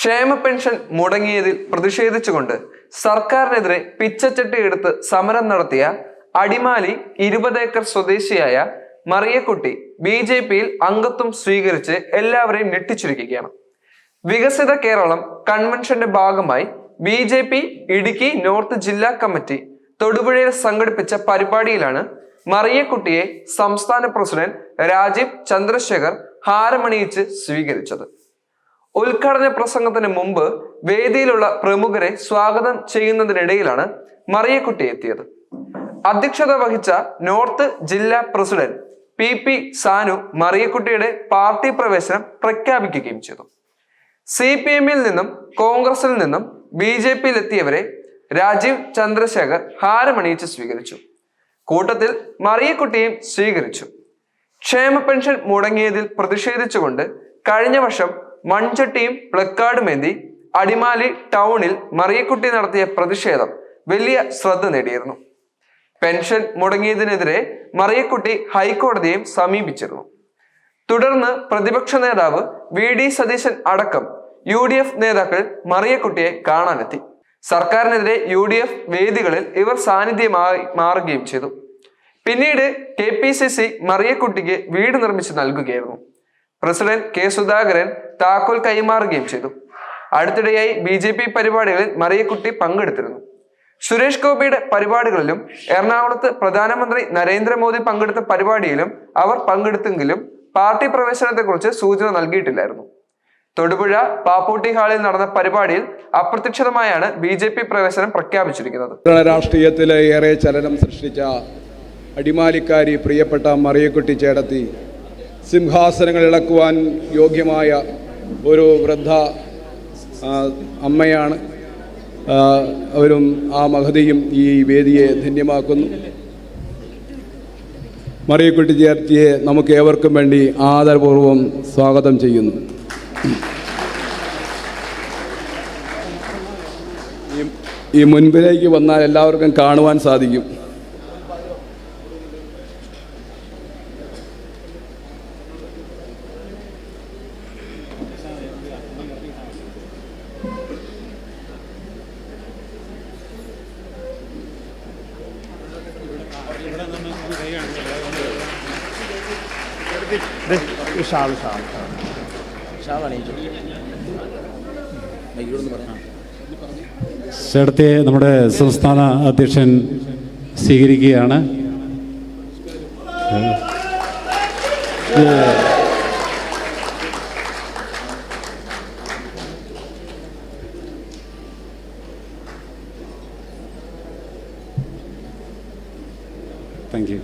ക്ഷേമ പെൻഷൻ മുടങ്ങിയതിൽ പ്രതിഷേധിച്ചുകൊണ്ട് സർക്കാരിനെതിരെ പിച്ചച്ചട്ടി എടുത്ത് സമരം നടത്തിയ അടിമാലി ഇരുപത് ഏക്കർ സ്വദേശിയായ മറിയക്കുട്ടി ബി ജെ പിയിൽ അംഗത്വം സ്വീകരിച്ച് എല്ലാവരെയും ഞെട്ടിച്ചിരിക്കുകയാണ്. വികസിത കേരളം കൺവെൻഷന്റെ ഭാഗമായി B J P Idukki north ജില്ലാ കമ്മിറ്റി തൊടുപുഴയിൽ സംഘടിപ്പിച്ച പരിപാടിയിലാണ് മറിയക്കുട്ടിയെ സംസ്ഥാന പ്രസിഡന്റ് രാജീവ് ചന്ദ്രശേഖർ ഹാരമണിയിച്ച് സ്വീകരിച്ചത്. ഉദ്ഘാടന പ്രസംഗത്തിന് മുമ്പ് വേദിയിലുള്ള പ്രമുഖരെ സ്വാഗതം ചെയ്യുന്നതിനിടയിലാണ് മറിയക്കുട്ടി എത്തിയത്. അധ്യക്ഷത വഹിച്ച നോർത്ത് ജില്ലാ പ്രസിഡന്റ് പി പി സാനു മറിയക്കുട്ടിയുടെ പാർട്ടി പ്രവേശനം പ്രഖ്യാപിക്കുകയും ചെയ്തു. സി പി എമ്മിൽ നിന്നും കോൺഗ്രസിൽ നിന്നും ബി ജെ പിയിൽ എത്തിയവരെ രാജീവ് ചന്ദ്രശേഖർ ഹാരമണിയിച്ച് സ്വീകരിച്ചു. കൂട്ടത്തിൽ മറിയക്കുട്ടിയും സ്വീകരിച്ചു. ക്ഷേമ പെൻഷൻ മുടങ്ങിയതിൽ പ്രതിഷേധിച്ചുകൊണ്ട് കഴിഞ്ഞ വർഷം മൺചട്ടിയും പ്ലക്കാർഡും എന്തി അടിമാലി ടൗണിൽ മറിയക്കുട്ടി നടത്തിയ പ്രതിഷേധം വലിയ ശ്രദ്ധ നേടിയിരുന്നു. പെൻഷൻ മുടങ്ങിയതിനെതിരെ മറിയക്കുട്ടി ഹൈക്കോടതിയെയും സമീപിച്ചിരുന്നു. തുടർന്ന് പ്രതിപക്ഷ നേതാവ് വി ഡി സതീശൻ അടക്കം യു ഡി എഫ് നേതാക്കൾ മറിയക്കുട്ടിയെ കാണാനെത്തി. സർക്കാരിനെതിരെ യു ഡി എഫ് വേദികളിൽ ഇവർ സാന്നിധ്യമായി മാറുകയും ചെയ്തു. പിന്നീട് കെ പി സി സി മറിയക്കുട്ടിക്ക് വീട് നിർമ്മിച്ച് നൽകുകയായിരുന്നു. പ്രസിഡന്റ് കെ സുധാകരൻ താക്കോൽ കൈമാറുകയും ചെയ്തു. അടുത്തിടെയായി ബി ജെ പി പരിപാടികളിൽ മറിയക്കുട്ടി പങ്കെടുത്തിരുന്നു. സുരേഷ് ഗോപിയുടെ പരിപാടികളിലും എറണാകുളത്ത് പ്രധാനമന്ത്രി നരേന്ദ്രമോദി പങ്കെടുത്ത പരിപാടിയിലും അവർ പങ്കെടുത്തെങ്കിലും പാർട്ടി പ്രവേശനത്തെക്കുറിച്ച് സൂചന നൽകിയിട്ടില്ലായിരുന്നു. തൊടുപുഴ പാപ്പൂട്ടി ഹാളിൽ നടന്ന പരിപാടിയിൽ അപ്രത്യക്ഷിതമായാണ് ബി ജെ പി പ്രവേശനം പ്രഖ്യാപിച്ചിരിക്കുന്നത്. രാഷ്ട്രീയത്തിലെ ഏറെ ചലനം സൃഷ്ടിച്ച അടിമാലിക്കാരി പ്രിയപ്പെട്ട മറിയക്കുട്ടി ചേടത്തി സിംഹാസനങ്ങൾ ഇളക്കുവാൻ യോഗ്യമായ ഒരു വൃദ്ധ അമ്മയാണ്. അവരും ആ മഹതിയും ഈ വേദിയെ ധന്യമാക്കുന്നു. മറിയക്കുട്ടി ചേർത്തിയെ നമുക്ക് ഏവർക്കും വേണ്ടി ആദരപൂർവം സ്വാഗതം ചെയ്യുന്നു. ഈ- മുൻപിലേക്ക് വന്നാൽ എല്ലാവർക്കും കാണുവാൻ സാധിക്കും. ചേട്ടത്തെ നമ്മുടെ സംസ്ഥാന അധ്യക്ഷൻ സ്വീകരിക്കുകയാണ്. താങ്ക് യു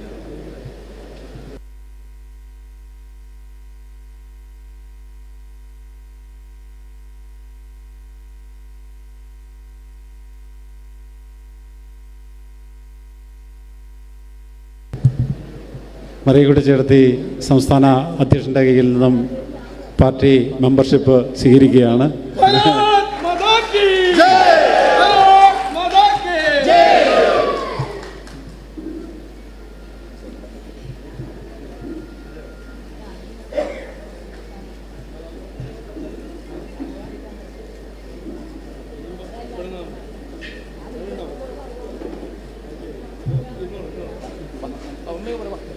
മറിയക്കുട്ടി ചേർത്തി സംസ്ഥാന അധ്യക്ഷന്റെ കയ്യിൽ നിന്നും പാർട്ടി മെമ്പർഷിപ്പ് സ്വീകരിക്കുകയാണ്. pero bastante.